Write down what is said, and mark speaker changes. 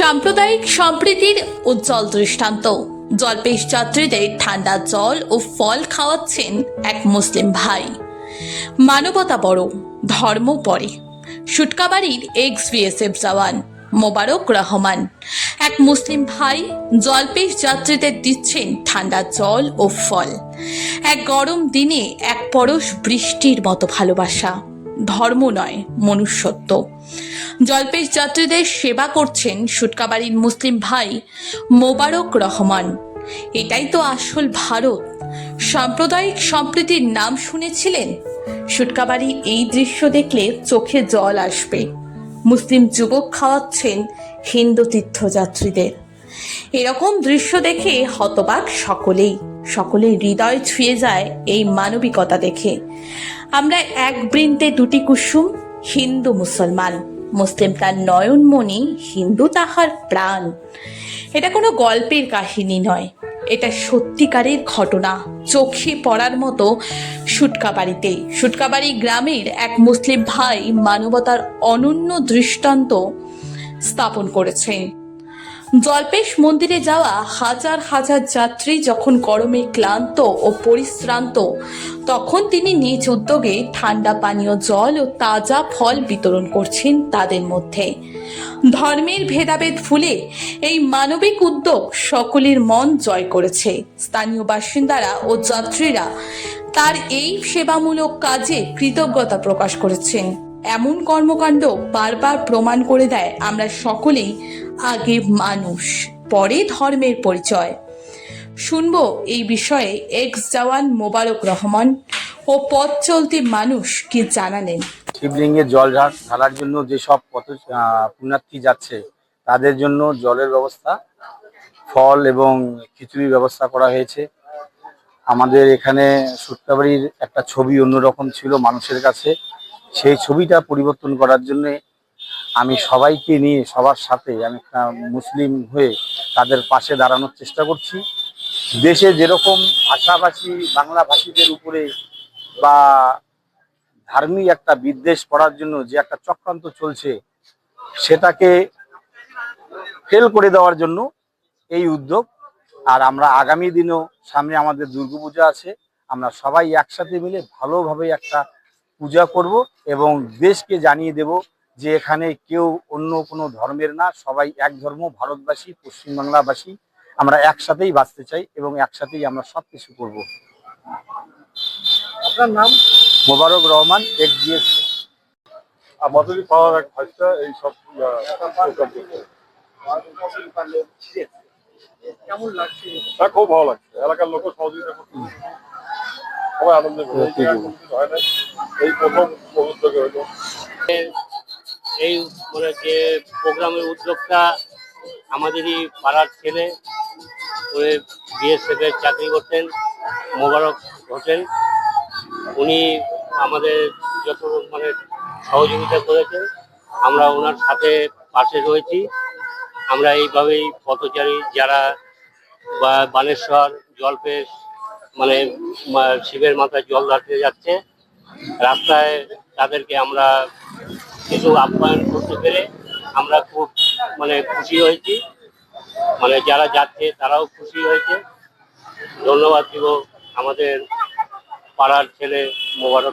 Speaker 1: সাম্প্রদায়িক সম্প্রীতির উজ্জ্বল দৃষ্টান্ত। জলপেশ যাত্রীদের ঠান্ডা জল ও ফল খাওয়াচ্ছেন এক মুসলিম ভাই। মানবতা বড়, ধর্ম পরে। সুটকাবাড়ির এক্স বিএসএফ জওয়ান মোবারক রহমান এক মুসলিম ভাই জলপেশ যাত্রীদের দিচ্ছেন ঠান্ডা জল ও ফল। এক গরম দিনে এক পরশ বৃষ্টির মতো ভালোবাসা। ধর্ম নয়, মনুষ্যত্ব। জলপেশ যাত্রীদের সেবা করছেন সুটকাবাড়ির মুসলিম ভাই মোবারক রহমান। এটাই তো আসল ভারত। সাম্প্রদায়িক সম্প্রীতির নাম শুনেছিলেন? সুটকাবাড়ি এই দৃশ্য দেখলে চোখে জল আসবে। মুসলিম যুবক খাওয়াচ্ছেন হিন্দু তীর্থযাত্রীদের। এরকম দৃশ্য দেখে হতবাক সকলেই। সকলের হৃদয় ছুঁয়ে যায় এই মানবিকতা দেখে। আমরা এক বৃন্তে দুটি কুসুম, হিন্দু মুসলমান। মুসলিম তার নয়নমণি হিন্দু তাহার প্রাণ। এটা কোনো গল্পের কাহিনী নয়। এটা সত্যিকারের ঘটনা। চোখে পড়ার মতো সুটকাবাড়িতে সুটকাবাড়ি গ্রামের এক মুসলিম ভাই মানবতার অনন্য দৃষ্টান্ত স্থাপন করেছেন জলপেশ মন্দিরে যাওয়া হাজার হাজার যাত্রী যখন গরমে ক্লান্ত ও পরিশ্রান্ত, তখন তিনি নিজ উদ্যোগে ঠান্ডা পানীয় জল ও তাজা ফল বিতরণ করছেন তাদের মধ্যে। ধর্মের ভেদাভেদ ফুলে এই মানবিক উদ্যোগ সকলের মন জয় করেছে। স্থানীয় বাসিন্দারা ও যাত্রীরা তার এই সেবামূলক কাজে কৃতজ্ঞতা প্রকাশ করেছেন। এমন কর্মকাণ্ড বারবার প্রমাণ করে দেয় আমরা সকলেই আগে মানুষ, পরে ধর্মের পরিচয়। শুনব এই বিষয়ে এক্স জওয়ান মোবারক রহমান ও পথ চলতি মানুষ কি জানালেন।
Speaker 2: শিবলিঙ্গে জল ঢাল ঢালার জন্য যেসব পথ পুণ্যার্থী যাচ্ছে, তাদের জন্য জলের ব্যবস্থা, ফল এবং খিচুড়ির ব্যবস্থা করা হয়েছে। আমাদের এখানে সুট্টাবাড়ির একটা ছবি অন্যরকম ছিল মানুষের কাছে। সেই ছবিটা পরিবর্তন করার জন্য আমি সবাইকে নিয়ে, সবার সাথে আমি একটা মুসলিম হয়ে তাদের পাশে দাঁড়ানোর চেষ্টা করছি। দেশে যেরকম ভাষাভাষী, বাংলা ভাষীদের উপরে বা ধার্মিক একটা বিদ্বেষ করার জন্য যে একটা চক্রান্ত চলছে, সেটাকে ফেল করে দেওয়ার জন্য এই উদ্যোগ। আর আমরা আগামী দিনও সামনে আমাদের দুর্গাপূজা আছে, আমরা সবাই একসাথে মিলে ভালোভাবে একটা পূজা করব এবং দেশকে জানিয়ে দেব যে এখানে কেউ অন্য কোনো ধর্মের না সবাই এক ধর্ম ভারতবাসী পশ্চিমবাংলাবাসী। আমরা একসাথেই বাঁচতে চাই এবং একসাথেই আমরা সব কিছু করব।
Speaker 3: আপনার নাম?
Speaker 2: মোবারক রহমান
Speaker 3: পাওয়ার এক ভাষা এই সব
Speaker 4: কেমন লাগছে?
Speaker 3: খুব ভালো লাগছে। এলাকার লোক সহযোগিতা করতে সবাই আনন্দ করে। এই হয় না এই প্রথম উদ্যোগে হলো
Speaker 5: এই মানে যে প্রোগ্রামের উদ্যোগটা আমাদেরই পাড়ার ছেলে বিএসএফ এর চাকরি করতেন মোবারক হোসেন। উনি আমাদের যত মানে সহযোগিতা করেছেন আমরা ওনার সাথে পাশে রয়েছি। আমরা এইভাবেই পথচারী যারা বা বানেশ্বর জলপেশ মানে শিবের মাথায় জল ঢালতে যাচ্ছে। রাস্তায় তাদেরকে আমরা কিছু আপ্যায়ন করতে পেরে আমরা খুব মানে খুশি হয়েছি। মানে যারা যাচ্ছে তারাও খুশি হয়েছে। ধন্যবাদ দিব আমাদের পাড়ার ছেলে মোবারক।